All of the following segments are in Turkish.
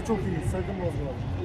Manzara çok iyi. Sakın bozma.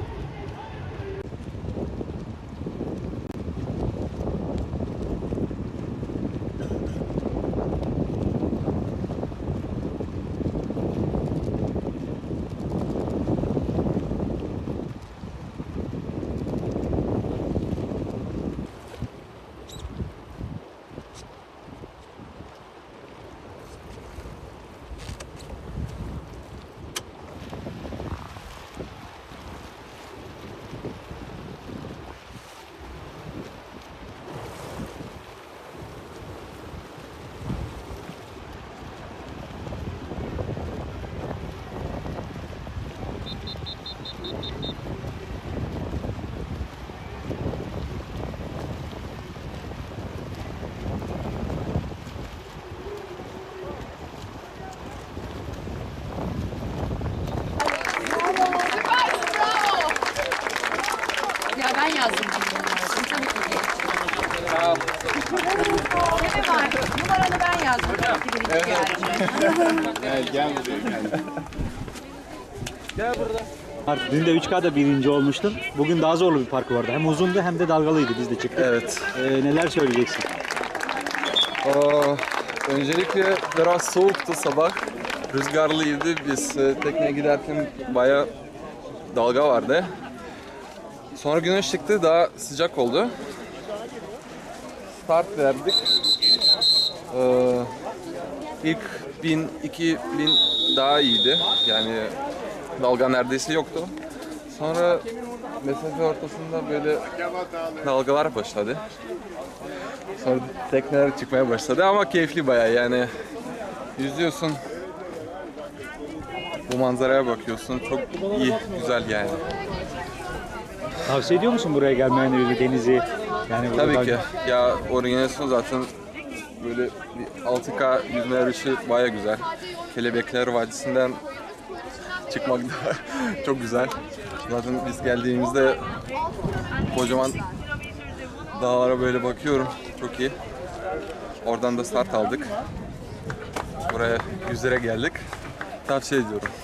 Ben yazdım cümleleri. Tabii ki. Kimi var? Numaranı ben yazdım. Tabii ki birinci geldi. Dün de 3K'da birinci olmuştun. Bugün daha zorlu bir parkur vardı. Hem uzundu hem de dalgalıydı biz de çıktık. Evet. Ee, neler söyleyeceksin? Aa, öncelikle biraz soğuktu sabah. Rüzgarlıydı. Biz e, tekneye giderken baya dalga vardı. Sonra güneş çıktı daha sıcak oldu. Start verdik. Ee, ilk 1000, 2000 daha iyiydi. Yani dalga neredeyse yoktu. Sonra mesafe ortasında böyle dalgalar başladı. Sonra tekneler çıkmaya başladı ama keyifli bayağı yani. Yüzüyorsun. Bu manzaraya bakıyorsun. Çok iyi, güzel yani. Tavsiye ediyor musun buraya gelmeyenleri denizi? Yani Tabii ki. Ya organizasyon zaten böyle bir 6K yüzme yarışı baya güzel. Kelebekler Vadisi'nden çıkmak da çok güzel. Zaten biz geldiğimizde kocaman dağlara böyle bakıyorum. Çok iyi. Oradan da start aldık. Buraya yüzlere geldik. Tavsiye ediyorum.